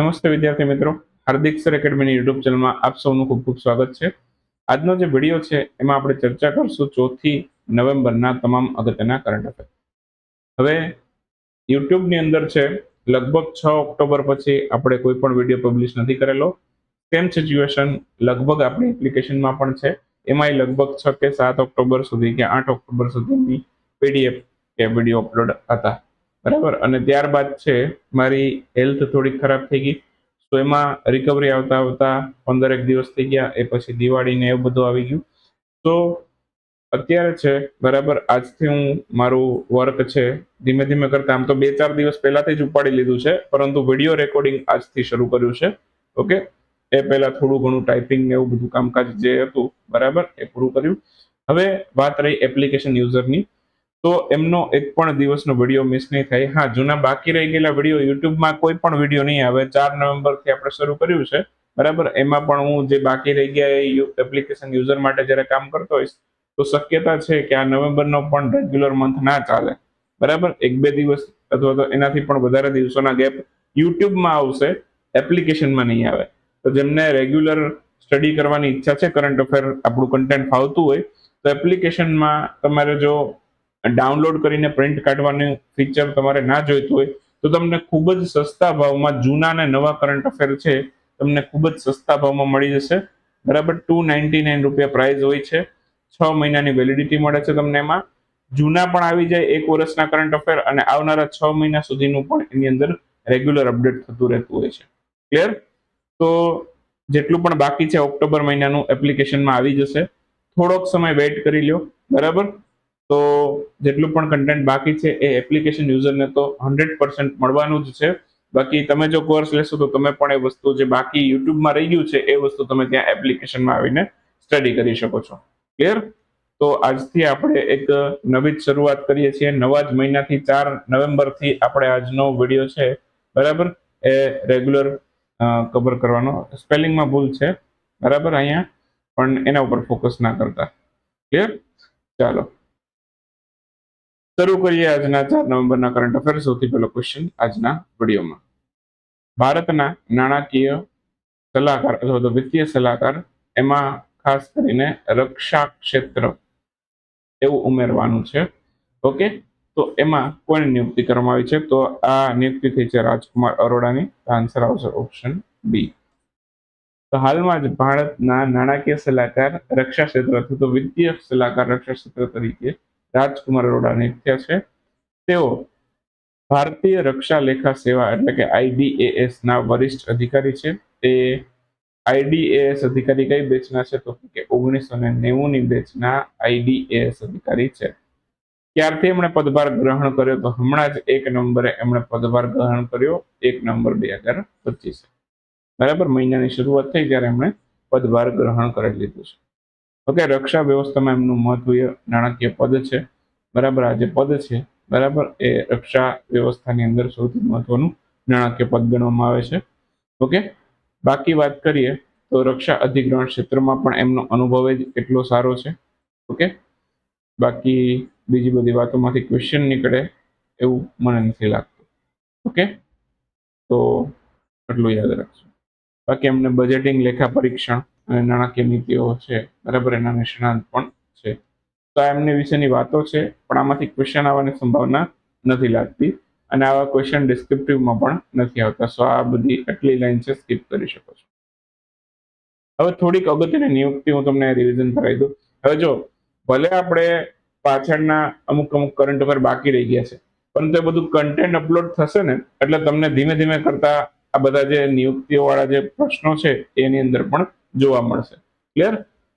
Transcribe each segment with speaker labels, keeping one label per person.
Speaker 1: નમસ્તે વિદ્યાર્થી મિત્રો. હાર્દિક સર એકેડમીની યુટ્યુબ ચેનલમાં આપ સૌનું ખૂબ ખૂબ સ્વાગત છે. આજનો જે વીડિયો છે, એમાં આપણે ચર્ચા કરશું ચોથી નવેમ્બરના તમામ અગત્યના કરંટ અફેર હવે, યુટ્યુબની અંદર છે, લગભગ છ ઓક્ટોબર પછી આપણે કોઈ પણ વીડિયો પબ્લિશ નથી કરેલો. સેમ સિચ્યુએશન લગભગ આપણી એપ્લિકેશનમાં પણ છે. એમાંય લગભગ છ કે સાત ઓક્ટોબર સુધી કે આઠ ઓક્ટોબર સુધીની પીડીએફ કે વીડિયો અપલોડ હતા. બરાબર? અને ત્યારબાદ છે, મારી હેલ્થ થોડી ખરાબ થઈ ગઈ. તો એમાં રિકવરી આવતા આવતા પંદર એક દિવસ થઈ ગયા, એ પછી દિવાળી ને એવું બધું આવી ગયું. તો અત્યારે છે, બરાબર? આજથી હું મારું વર્ક છે, ધીમે ધીમે કરતા, આમ તો બે ચાર દિવસ પહેલાથી જ ઉપાડી લીધું છે, પરંતુ વીડિયો રેકોર્ડિંગ આજથી શરૂ કર્યું છે. ઓકે? એ પહેલા થોડું ઘણું ટાઈપિંગ ને એવું બધું કામકાજ જે હતું, બરાબર? એ પૂરું કર્યું. હવે વાત રહી એપ્લિકેશન યુઝરની તો એમનો એક પણ દિવસનો વીડિયો મિસ નહીં થાય. હા, જૂના બાકી રહી ગયેલા વીડિયો યુટ્યુબમાં કોઈ પણ વીડિયો નહીં આવે. ચાર નવેમ્બરથી આપણે શરૂ કર્યું છે. બરાબર? એમાં પણ હું જે બાકી રહી ગયા એપ્લિકેશન યુઝર માટે જ્યારે કામ કરતો હોઈશ, તો શક્યતા છે કે આ નવેમ્બરનો પણ રેગ્યુલર મંથ ના ચાલે. બરાબર? એક બે દિવસ અથવા તો એનાથી પણ વધારે દિવસોના ગેપ યુટ્યુબમાં આવશે એપ્લિકેશનમાં નહીં આવે. તો જેમને રેગ્યુલર સ્ટડી કરવાની ઈચ્છા છે કરંટ અફેર આપણું કન્ટેન્ટ ફાવતું હોય, તો એપ્લિકેશનમાં તમારે જો ડાઉનલોડ કરીને પ્રિન્ટ કાઢવાનું ફીચર તમારે ના જોઈતું હોય, તો તમને ખૂબ જ સસ્તા ભાવમાં જૂના અને નવા કરંટ અફેર છે, તમને ખૂબ જ સસ્તા ભાવમાં મળી જશે. બરાબર ટુ નાઇન્ટી નાઇન રૂપિયા પ્રાઇસ હોય છે. છ મહિનાની વેલિડિટી મળે છે તમને એમાં. જૂના પણ આવી જાય એક વર્ષના કરંટ અફેર અને આવનારા છ મહિના સુધીનું પણ એની અંદર રેગ્યુલર અપડેટ થતું રહેતું હોય છે. ક્લિયર તો જેટલું પણ બાકી છે, ઓક્ટોબર મહિનાનું એપ્લિકેશનમાં આવી જશે. થોડોક સમય વેઇટ કરી લ્યો. બરાબર? તો જેટલું પણ કન્ટેન્ટ બાકી છે એ એપ્લિકેશન યુઝરને તો હંડ્રેડ પર્સન્ટ મળવાનું જ છે. બાકી તમે જો કોર્સ લેશો તો તમે પણ એ વસ્તુ જે બાકી યુટ્યુબમાં રહી ગયું છે એ વસ્તુ તમે ત્યાં એપ્લિકેશનમાં આવીને સ્ટડી કરી શકો છો. ક્લિયર તો આજથી આપણે એક નવી જ શરૂઆત કરીએ છીએ. નવા જ મહિનાથી ચાર નવેમ્બરથી આપણે આજનો વીડિયો છે. બરાબર? એ રેગ્યુલર કવર કરવાનો. સ્પેલિંગમાં ભૂલ છે. બરાબર અહીંયા? પણ એના ઉપર ફોકસ ના કરતા. ક્લિયર ચાલો. શરૂ કરીએ આજના ચાર નવેમ્બરના કરંટ અફેર સૌથી પહેલો ક્વેશ્ચન આજના વિડીયોમાં. ભારતના નાણાકીય સલાહકાર અથવા તો વિત્તીય સલાહકાર એમાં ખાસ કરીને રક્ષા ક્ષેત્ર એવું ઉમેરવાનું છે. ઓકે? તો એમાં કોની નિયુક્તિ કરવામાં આવી છે? તો આ નિયુક્તિ થઈ છે રાજકુમાર અરોડાની. આન્સર આવશે ઓપ્શન બી તો હાલમાં જ ભારતના નાણાકીય સલાહકાર રક્ષા ક્ષેત્ર અથવા તો વિત્તીય સલાહકાર રક્ષા ક્ષેત્ર તરીકે રાજકુમાર અરોડા નિયુક્ત છે. તેઓ ભારતીય રક્ષા લેખા સેવા એટલે કે આઈડીએએસ ના વરિષ્ઠ અધિકારી છે. તે આઈડીએએસ અધિકારી કઈ બેચના છે તો કે ઓગણીસો ને નેવું ની બેચના આઈડીએએસ અધિકારી છે. ક્યારથી એમણે પદભાર ગ્રહણ કર્યો તો હમણાં જ એક નંબરે એમણે પદભાર ગ્રહણ કર્યો એક નંબર બે હજાર પચીસ. બરાબર? મહિનાની શરૂઆત થઈ ત્યારે એમણે પદભાર ગ્રહણ કરી લીધું છે. ઓકે, રક્ષા વ્યવસ્થામાં એમનું મહત્વીય નાણાકીય પદ છે. બરાબર, આ જે પદ છે, બરાબર, એ રક્ષા વ્યવસ્થાની અંદર સૌથી મહત્વનું નાણાકીય પદ ગણવામાં આવે છે. ઓકે, બાકી વાત કરીએ તો રક્ષા અધિગ્રહણ ક્ષેત્રમાં પણ એમનો અનુભવ જ એટલો સારો છે. ઓકે, બાકી બીજી બધી વાતોમાંથી ક્વેશ્ચન નીકળે એવું મને નથી લાગતું. ઓકે, તો એટલું યાદ રાખજો. બાકી એમને બજેટિંગ લેખા પરીક્ષણ અને નાણાકીય નીતિઓ છે, બરાબર, એના નિષ્ણાંત પણ છે. તો આ એમની વિશેની વાતો છે, પણ આમાંથી ક્વેશ્ચન આવવાની સંભાવના નથી લાગતી અને આવા ક્વેશ્ચન ડિસ્ક્રિપ્ટિવમાં પણ નથી આવતા. સો આ બધી આટલી લાઈન છે સ્કીપ કરી શકો છો. હવે થોડીક અગત્યની નિયુક્તિ હું તમને રિવિઝન કરાવી દઉં. હવે જો, ભલે આપણે પાછળના અમુક અમુક કરંટ અફેર બાકી રહી ગયા છે, પરંતુ એ બધું કન્ટેન્ટ અપલોડ થશે ને, એટલે તમને ધીમે ધીમે કરતા આ બધા જે નિયુક્તિઓ વાળા જે પ્રશ્નો છે, એની અંદર પણ જોવા મળશે. ક્લિયર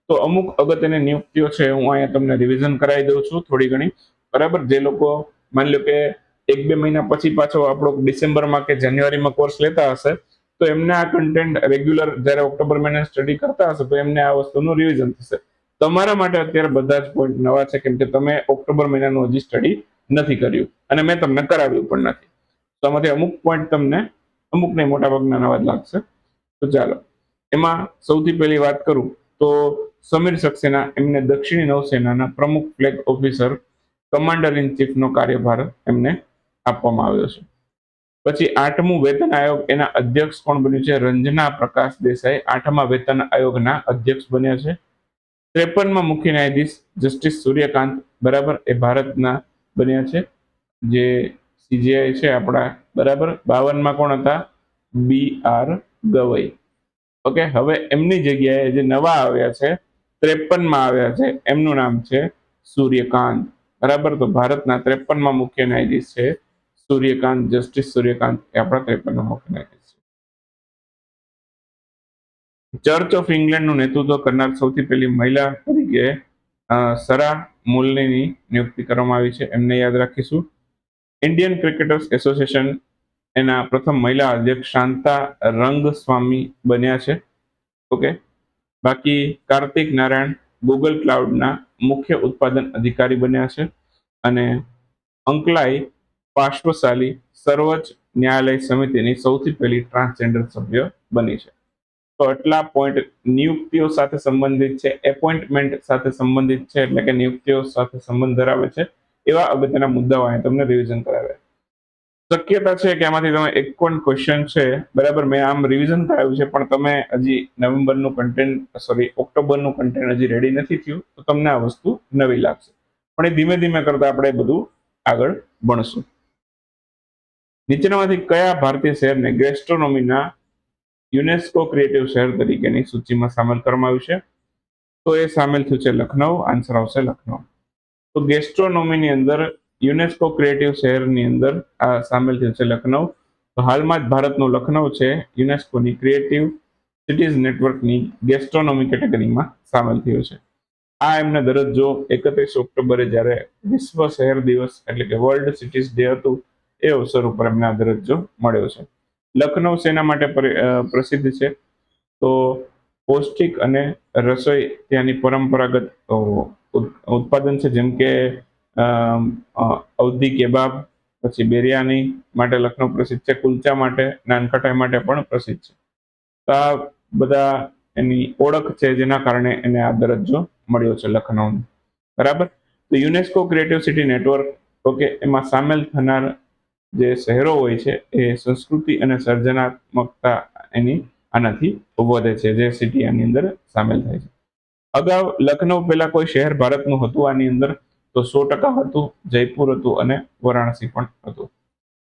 Speaker 1: તો અમુક અગત્યની નિયુક્તિઓ છે, હું અહીંયા તમને રિવિઝન કરાવી દઉં છું થોડી ઘણી. બરાબર? જે લોકો માની લો કે એક બે મહિના પછી પાછો આપણો ડિસેમ્બરમાં કે જાન્યુઆરીમાં કોર્સ લેતા હશે, તો એમને આ કન્ટેન્ટ રેગ્યુલર જ્યારે ઓક્ટોબર મહિને સ્ટડી કરતા હશે, તો એમને આ વસ્તુનું રિવિઝન થશે. તમારા માટે અત્યારે બધા જ પોઈન્ટ નવા છે, કેમ કે તમે ઓક્ટોબર મહિનાનું હજી સ્ટડી નથી કર્યું. અને મેં તમને કરાવ્યું પણ નથી. તો આમાંથી અમુક પોઈન્ટ તમને, અમુકને મોટાભાગના મોટા ભાગના નવા જ લાગશે. તો ચાલો. એમાં સૌથી પહેલી વાત કરું તો સમીર સક્સેના, એમને દક્ષિણી નૌસેનાના પ્રમુખ ફ્લેગ ઓફિસર કમાન્ડર ઇન ચીફનો કાર્યભાર એમને આપવામાં આવ્યો છે. પછી આઠમું વેતન આયોગ, એના અધ્યક્ષ કોણ બન્યું છે? રંજના પ્રકાશ દેસાઈ, આઠમા વેતન આયોગના અધ્યક્ષ બન્યા છે. ત્રેપનમાં મુખ્ય ન્યાયાધીશ જસ્ટિસ સૂર્યકાંત, બરાબર, એ ભારતના બન્યા છે. જે સીજીઆઈ છે આપણા, બરાબર. બાવનમાં કોણ હતા? B R Gavai. ઓકે? હવે એમની જગ્યાએ જે નવા આવ્યા છે, ત્રેપનમાં આવ્યા છે, એમનું નામ છે સૂર્યકાંત. બરાબર? તો ભારતના ત્રેપનમાં મુખ્ય ન્યાયાધીશ છે સૂર્યકાંત, જસ્ટિસ સૂર્યકાંત. એ આપણા ત્રેપનમાં મુખ્ય ન્યાયાધીશ છે. ચર્ચ ઓફ ઇંગ્લેન્ડનું નેતૃત્વ કરનાર સૌથી પહેલી મહિલા તરીકે સરા મુલ્લીની નિયુક્તિ કરવામાં આવી છે. એમને યાદ રાખીશું. ઇન્ડિયન ક્રિકેટર્સ એસોસિએશન એના પ્રથમ મહિલા અધ્યક્ષ શાંતા રંગસ્વામી બન્યા છે. ઓકે. બાકી કાર્તિક નારાયણ ગૂગલ ક્લાઉડના મુખ્ય ઉત્પાદન અધિકારી બન્યા છે અને અંકલાઈ પાર્શ્વશાલી સર્વોચ્ચ ન્યાયાલય સમિતિની સૌથી પહેલી ટ્રાન્સજેન્ડર સભ્ય બની છે. તો આટલા પોઈન્ટ નિયુક્તિઓ સાથે સંબંધિત છે એપોઇન્ટમેન્ટ સાથે સંબંધિત છે, એટલે કે નિયુક્તિઓ સાથે સંબંધ ધરાવે છે, એવા અગત્યના મુદ્દાઓ અહીંયા તમને રિવિઝન કરાવ્યા શક્યતા છે કે એમાંથી તમે એક પણ ક્વેશ્ચન છે, બરાબર, મેં આમ રિવિઝન કરાવ્યું છે, પણ તમે હજી નવેમ્બરનું કન્ટેન્ટ સોરી ઓક્ટોબરનું કન્ટેન્ટ હજી રેડી નથી થયું, તો તમને આ વસ્તુ નવી લાગશે. પણ એ ધીમે ધીમે કરતા આપણે બધું આગળ ભણશું. નીચેનામાંથી કયા ભારતીય શહેરને ગેસ્ટ્રોનોમીના યુનેસ્કો ક્રિએટિવ શહેર તરીકેની સૂચિમાં સામેલ કરવામાં આવ્યું છે? તો એ સામેલ થયું છે લખનઉ આન્સર આવશે લખનઉ. તો ગેસ્ટ્રોનોમીની અંદર યુનેસ્કો ક્રિએટિવ શહેરની અંદર આ સામેલ થયું છે લખનઉ. તો હાલમાં જ ભારતનું લખનઉ છે, યુનેસ્કોની ક્રિએટિવ સિટીઝ નેટવર્કની ગેસ્ટ્રોનોમી કેટેગરીમાં સામેલ થયું છે. આ એમને દરજ્જો એકત્રીસ ઓક્ટોબરે જ્યારે વિશ્વ શહેર દિવસ એટલે કે વર્લ્ડ સિટીઝ ડે હતું, એ અવસર ઉપર એમને આ દરજ્જો મળ્યો છે. લખનઉ સેના માટે પ્રસિદ્ધ છે. તો પૌષ્ટિક અને રસોઈ ત્યાંની પરંપરાગત ઉત્પાદન છે, જેમ કે અવધી કેબાબ, પછી બિરયાની માટે લખનઉ પ્રસિદ્ધ છે. કુલચા માટે, નાનખટાઈ માટે પણ પ્રસિદ્ધ છે. તો આ બધા એની ઓળખ છે જેના કારણે એને આ દરજ્જો મળ્યો છે લખનૌને બરાબર? તો UNESCO creative city network, okay, એમાં સામેલ થનાર જે શહેરો હોય છે, એ સંસ્કૃતિ અને સર્જનાત્મકતા એની આનાથી વધે છે, જે સિટી આની અંદર સામેલ થાય છે. અગાઉ લખનઉ પહેલા કોઈ શહેર ભારતનું હતું, આની અંદર તો સો ટકા હતું, જયપુર હતું અને વારાણસી પણ હતું.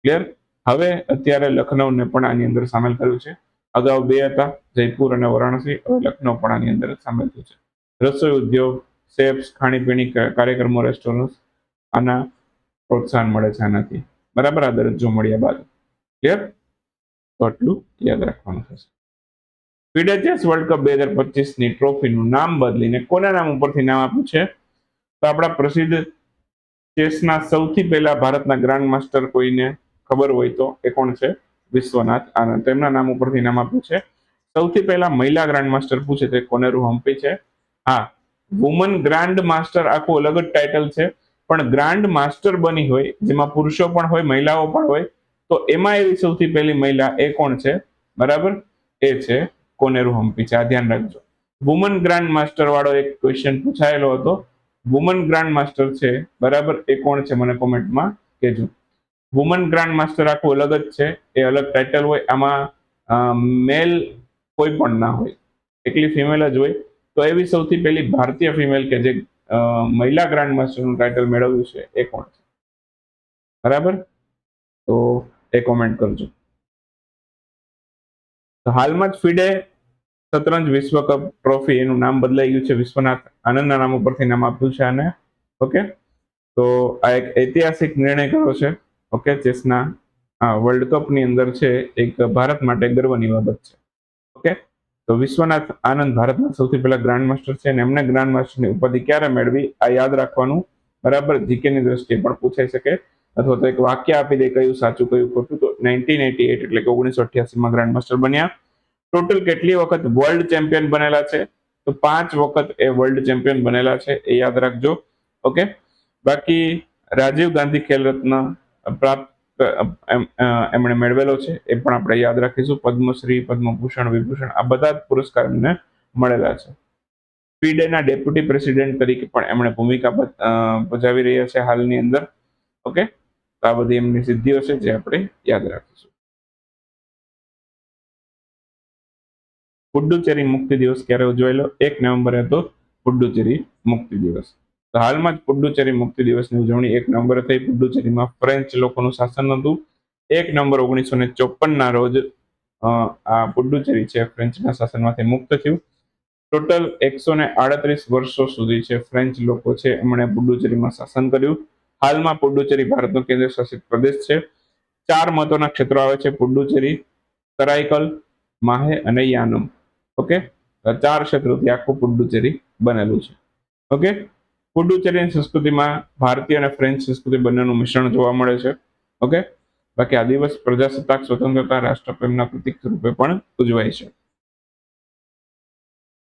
Speaker 1: ક્લિયર હવે અત્યારે લખનઉને પણ આની અંદર સામેલ કર્યું છે. અગાઉ બે હતા, જયપુર અને વારાણસી. હવે લખનઉ પણ આની અંદર સામેલ થયું છે. રસોઈ ઉદ્યોગ શેપ્સ ખાણીપીણી કાર્યક્રમો રેસ્ટોરન્ટ આના પ્રોત્સાહન મળે છે આનાથી. બરાબર? આ દરજ્જો મળ્યા બાદ. ક્લિયર તો આટલું યાદ રાખવાનું થશે. ફિડે વર્લ્ડ કપ બે હજાર પચીસની ટ્રોફીનું નામ બદલીને કોના નામ ઉપરથી નામ આપ્યું છે? તો આપણા પ્રસિદ્ધ ચેસના સૌથી પહેલા ભારતના ગ્રાન્ડ માસ્ટર કોઈને ખબર હોય તો એ કોણ છે? વિશ્વનાથ આનંદ. તેમના નામ ઉપરથી નામ આપ્યું છે. સૌથી પહેલા મહિલા ગ્રાન્ડ માસ્ટર પૂછે છે કોનેરુ હમ્પી છે? હા વુમન ગ્રાન્ડ માસ્ટર આખું અલગ જ ટાઇટલ છે. પણ ગ્રાન્ડ માસ્ટર બની હોય, જેમાં પુરુષો પણ હોય, મહિલાઓ પણ હોય, તો એમાં એવી સૌથી પહેલી મહિલા એ કોણ છે? બરાબર? એ છે કોનેરુ હમ્પી છે. આ ધ્યાન રાખજો. વુમન ગ્રાન્ડ માસ્ટર વાળો એક ક્વેશ્ચન પૂછાયેલો હતો. વુમન ગ્રાન્ડ માસ્ટર છે, બરાબર? એ કોણ છે? મને કોમેન્ટમાં કહેજો. વુમન ગ્રાન્ડ માસ્ટર આખું અલગ જ છે, એ અલગ ટાઇટલ હોય, આમાં મેલ કોઈ પણ ના હોય, એકલી ફિમેલ જ હોય. તો એવી સૌથી પહેલી ભારતીય ફિમેલ કે જે મહિલા ગ્રાન્ડ માસ્ટરનું ટાઇટલ મેળવ્યું છે, એ કોણ છે? બરાબર? તો એ કોમેન્ટ કરજો. હાલમાં જ ફિડે શતરંજ વિશ્વ કપ ટ્રોફી એનું નામ બદલાઈ ગયું છે વિશ્વનાથ આનંદના નામ ઉપરથી નામ આપ્યું છે આને. ઓકે? તો આ એક ઐતિહાસિક નિર્ણય કર્યો છે. ઓકે? ચેસના વર્લ્ડ કપની અંદર છે એક ભારત માટે ગર્વની બાબત છે. ઓકે? તો વિશ્વનાથ આનંદ ભારતના સૌથી પહેલા ગ્રાન્ડ માસ્ટર છે અને એમને ગ્રાન્ડ માસ્ટરની ઉપાધિ ક્યારે મેળવી આ યાદ રાખવાનું બરાબર જીકેની દ્રષ્ટિએ પણ પૂછાઈ શકે. અથવા તો એક વાક્ય આપી દે કયું સાચું, કયું ખોટું. તો નાઇન્ટીન એટી એટ એટલે કે ઓગણીસો અઠ્યાસીમાં ગ્રાન્ડ માસ્ટર બન્યા. ટોટલ કેટલી વખત વર્લ્ડ ચેમ્પિયન બનેલા છે? તો પાંચ વખત એ વર્લ્ડ ચેમ્પિયન બનેલા છે, એ યાદ રાખજો. ઓકે? બાકી રાજીવ ગાંધી ખેલ રત્ન પ્રાપ્ત એમણે મેળવેલો છે, એ પણ આપણે યાદ રાખીશું. પદ્મશ્રી, પદ્મભૂષણ, વિભૂષણ, આ બધા જ પુરસ્કાર એમને મળેલા છે. પીડેના ડેપ્યુટી પ્રેસિડેન્ટ તરીકે પણ એમણે ભૂમિકા ભજ- ભજાવી રહ્યા છે હાલની અંદર. ઓકે? તો આ બધી એમની સિદ્ધિઓ છે જે આપણે યાદ રાખીશું. પુડ્ડુચેરી મુક્તિ દિવસ ક્યારે ઉજવાયેલો? એક નવેમ્બરે હતો પુડ્ડુચેરી મુક્તિ દિવસ. તો હાલમાં જ પુડ્ડુચેરી મુક્તિ દિવસની ઉજવણી એક નવેમ્બરે થઈ. પુડ્ડુચેરીમાં ફ્રેન્ચ લોકોનું શાસન હતું. એક નવેમ્બર ઓગણીસો ને ચોપનના રોજ આ પુડ્ડુચેરી છે ફ્રેન્ચના શાસનમાંથી મુક્ત થયું. ટોટલ એકસો ને આડત્રીસ વર્ષો સુધી છે ફ્રેન્ચ લોકો છે એમણે પુડ્ડુચેરીમાં શાસન કર્યું. હાલમાં પુડ્ડુચેરી ભારતનો કેન્દ્ર શાસિત પ્રદેશ છે. ચાર મહત્વના ક્ષેત્રો આવે છે. પુડ્ડુચેરી તરાઈકલ માહે અને યાનમ. ઓકે? ચાર ક્ષેત્રોથી આખું પુડુચેરી બનેલું છે. ઓકે? પુડુચેરીની સંસ્કૃતિમાં ભારતીય અને ફ્રેન્ચ સંસ્કૃતિ બંનેનું મિશ્રણ જોવા મળે છે. ઓકે? બાકી આ દિવસ પ્રજાસત્તાક, સ્વતંત્રતા, રાષ્ટ્રપ્રેમના પ્રતિક રૂપે પણ ઉજવાય છે.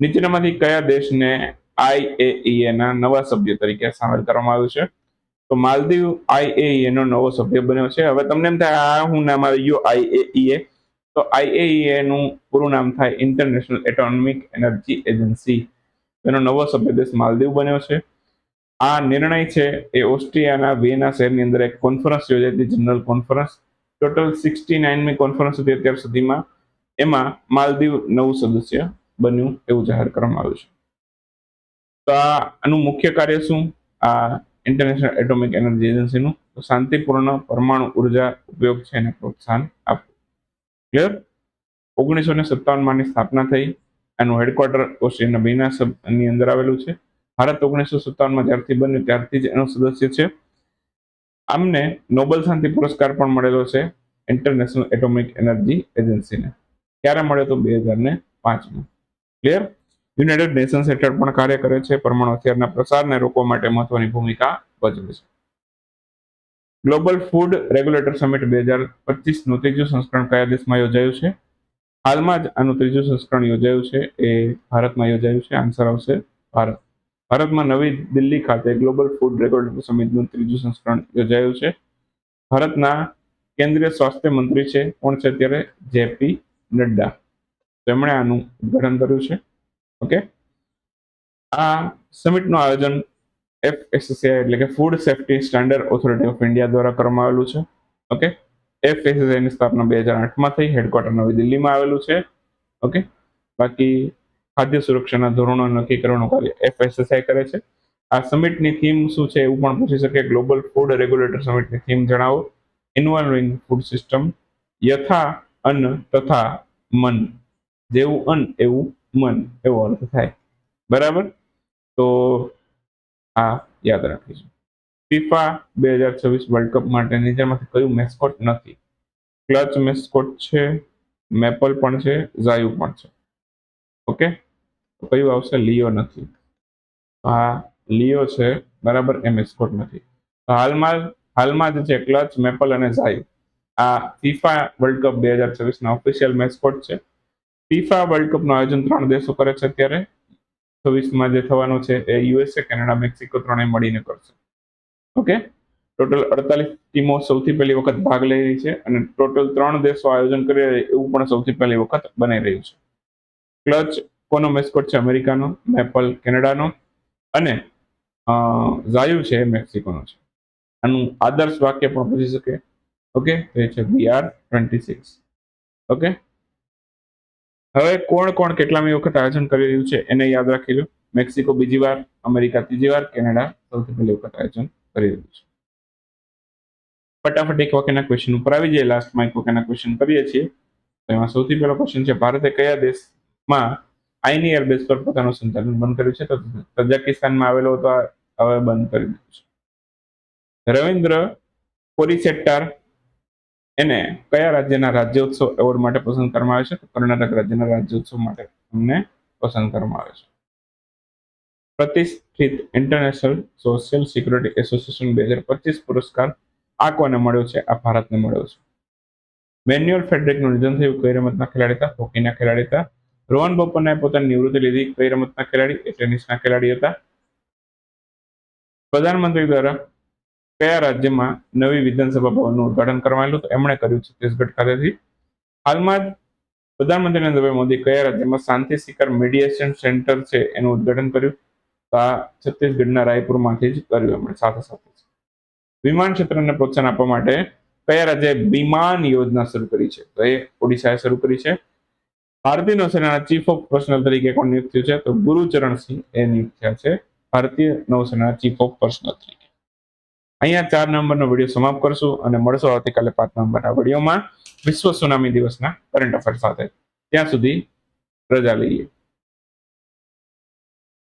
Speaker 1: નીચેનામાંથી કયા દેશને આઈએઈએ ના નવા સભ્ય તરીકે સામેલ કરવામાં આવ્યું છે? તો માલદીવ આઈએઈએ નો નવો સભ્ય બન્યો છે. હવે તમને એમ થાય, આ હું નામ આવી ગયું આઈએઈએ તો આઈએઈએ નું પૂરું નામ થાય ઇન્ટરનેશનલ એટોમિક એનર્જી એજન્સી તેનો નવો સભ્ય દેશ માલદીવ બન્યો છે. આ નિર્ણય છે એ ઓસ્ટ્રિયાના વિયેના શહેરની અંદર એક કોન્ફરન્સ યોજાઈ હતી જનરલ કોન્ફરન્સ ટોટલ સિક્સટી નાઇનમી કોન્ફરન્સ હતી અત્યાર સુધીમાં. એમાં માલદીવ નવું સદસ્ય બન્યું એવું જાહેર કરવામાં આવ્યું છે. તો આનું મુખ્ય કાર્ય શું? આ ઇન્ટરનેશનલ એટોમિક એનર્જી એજન્સીનું શાંતિપૂર્ણ પરમાણુ ઊર્જા ઉપયોગ છે એને પ્રોત્સાહન આપવું. ક્લિયર ઓગણીસો ને સત્તાવનમાંની સ્થાપના થઈ એનું હેડક્વાર્ટર ઓસ્ટ્રેલિયાના બીના સબની અંદર આવેલું છે. ભારત ઓગણીસો સત્તાવનમાં જ્યારથી બન્યું ત્યારથી જ એનો સદસ્ય છે. આમને નોબેલ શાંતિ પુરસ્કાર પણ મળેલો છે ઇન્ટરનેશનલ એટોમિક એનર્જી એજન્સીને ક્યારે મળ્યો તો બે હજાર ને પાંચમાં? ક્લિયર યુનાઇટેડ નેશન્સ હેઠળ પણ કાર્ય કરે છે. પરમાણુ હથિયારના પ્રસારને રોકવા માટે મહત્વની ભૂમિકા ભજવે છે. ગ્લોબલ ફૂડ રેગ્યુલેટર સમિટ બે હજાર પચીસનું ત્રીજું સંસ્કરણ કયા દેશમાં યોજાયું છે? હાલમાં જ આનું ત્રીજું સંસ્કરણ યોજાયું છે, એ ભારતમાં યોજાયું છે. આન્સર આવશે ભારત. ભારતમાં નવી દિલ્હી ખાતે ગ્લોબલ ફૂડ રેગ્યુલેટર સમિટનું ત્રીજું સંસ્કરણ યોજાયું છે. ભારતના કેન્દ્રીય સ્વાસ્થ્ય મંત્રી છે, કોણ છે અત્યારે? જેપી નડ્ડા. તેમણે આનું ઉદ્ઘાટન કર્યું છે. ઓકે? આ સમિટનું આયોજન એફએસસીઆઈ એટલે કે food safety standard authority of India દ્વારા કરવામાં આવેલું છે. ઓકે એફએસસીઆઈ ની સ્થાપના બે હજાર આઠમાં થઈ. હેડક્વાર્ટર નવી દિલ્હીમાં આવેલું છે. ઓકે બાકી ખાદ્ય સુરક્ષાના ધોરણો નક્કી કરવાનું કાર્ય એફએસએસઆઈ કરે છે. આ સમિટની થીમ શું છે એવું પણ પૂછી શકે. ગ્લોબલ ફૂડ રેગ્યુલેટર સમિટની થીમ જણાવો. ઇન્વોલ્વિંગ ફૂડ સિસ્ટમ યથા, અન્ન તથા મન. જેવું અન્ન, એવું મન. એવો અર્થ થાય. બરાબર? તો આ યાદ રાખીશું. ફીફા બે હજાર છવ્વીસ વર્લ્ડ કપ માટે નીચેમાંથી કયું મેસ્કોટ નથી? ક્લચ મેસ્કોટ છે મેપલ પણ છે ઝાયુ પણ છે. ઓકે કયું આવશે? લિયો નથી. આ લિયો છે, બરાબર, એ મેસ્કોટ નથી. હાલમાં હાલમાં જ છે ક્લચ મેપલ અને ઝાયુ આ ફીફા વર્લ્ડ કપ બે હજાર છવ્વીસના ઓફિશિયલ મેસ્કોટ છે. ફીફા વર્લ્ડ કપનું આયોજન ત્રણ દેશો કરે છે અત્યારે. છવ્વીસમાં જે થવાનું છે એ યુએસએ કેનેડા મેક્સિકો ત્રણેય મળીને કરશે. ઓકે ટોટલ અડતાલીસ ટીમો સૌથી પહેલી વખત ભાગ લઈ રહી છે અને ટોટલ ત્રણ દેશો આયોજન કરી રહ્યા એવું પણ સૌથી પહેલી વખત બની રહ્યું છે. ક્લચ કોનો મેસ્કોટ છે? અમેરિકાનો મેપલ કેનેડાનો અને ઝાયુ છે મેક્સિકોનો છે. આનું આદર્શ વાક્ય પણ પૂછી શકે. ઓકે તો એ છે B R twenty six okay હવે કોણ કોણ કેટલામી વખત આયોજન કરી રહ્યું છે એને યાદ રાખી લો મેક્સિકો બીજી વાર, અમેરિકા ત્રીજી વાર, કેનેડા સૌથી પહેલી વખત આયોજન કરી રહ્યું છે. ફટાફટ એક વાક્યના ક્વેશ્ચન ઉપર આવી જાય લાસ્ટમાં એક વાક્યના ક્વેશ્ચન કરીએ છીએ. તો એમાં સૌથી પહેલો ક્વેશ્ચન છે, ભારતે કયા દેશમાં આઈની એરબેઝ પર પોતાનું સંચાલન બંધ કર્યું છે? તો તજાકિસ્તાનમાં આવેલો હતો હવે બંધ કરી દીધું છે. રવિન્દ્ર કોરિસેટ્ટાર એને કયા રાજ્યના રાજ્યોત્સવ એવોર્ડ માટે પસંદ કરવામાં આવે છે? કર્ણાટક રાજ્યના રાજ્યોત્સવ માટે અમને પસંદ કરવામાં આવે છે. પ્રતિષ્ઠિત ઇન્ટરનેશનલ સોશિયલ સિક્યુરિટી એસોસિએશન બે હજાર પચીસ પુરસ્કાર આ કોને મળ્યો છે, આ ભારતને મળ્યો છે. મેન્યુઅલ ફેડરિકનું નિધન થયું, કઈ રમતના ખેલાડી હતા? હોકીના ખેલાડી હતા. રોહન બોપન્નાએ પોતાની નિવૃત્તિ લીધી, કઈ રમતના ખેલાડી? એ ટેનિસના ખેલાડી હતા. પ્રધાનમંત્રી દ્વારા કયા રાજ્યમાં નવી વિધાનસભા ભવનનું ઉદઘાટન કરવામાં તો એમણે કર્યું છત્તીસગઢ ખાતેથી. હાલમાં જ પ્રધાનમંત્રી નરેન્દ્ર મોદી કયા રાજ્યમાં શાંતિ શિખર મીડિયેશન સેન્ટર છે એનું ઉદ્ઘાટન કર્યું? તો આ છત્તીસગઢના રાયપુરમાંથી જ કર્યું એમણે, સાથે સાથે વિમાન ક્ષેત્રને પ્રોત્સાહન આપવા માટે કયા રાજ્યે વિમાન યોજના શરૂ કરી છે? તો એ ઓડિશાએ શરૂ કરી છે. ભારતીય નૌસેનાના ચીફ ઓફ પર્સનલ તરીકે કોણ નિયુક્ત થયું છે? તો ગુરુચરણસિંહ એ નિયુક્ત થયા છે. ભારતીય નૌસેનાના ચીફ ઓફ પર્સનલ તરીકે. અહીંયા ચાર નંબરનો વીડિયો સમાપ્ત કરશું અને મળશો આવતીકાલે પાંચ નંબરના વિડીયોમાં વિશ્વ સુનામી દિવસના કરંટ અફેર સાથે. ત્યાં સુધી રજા લઈએ.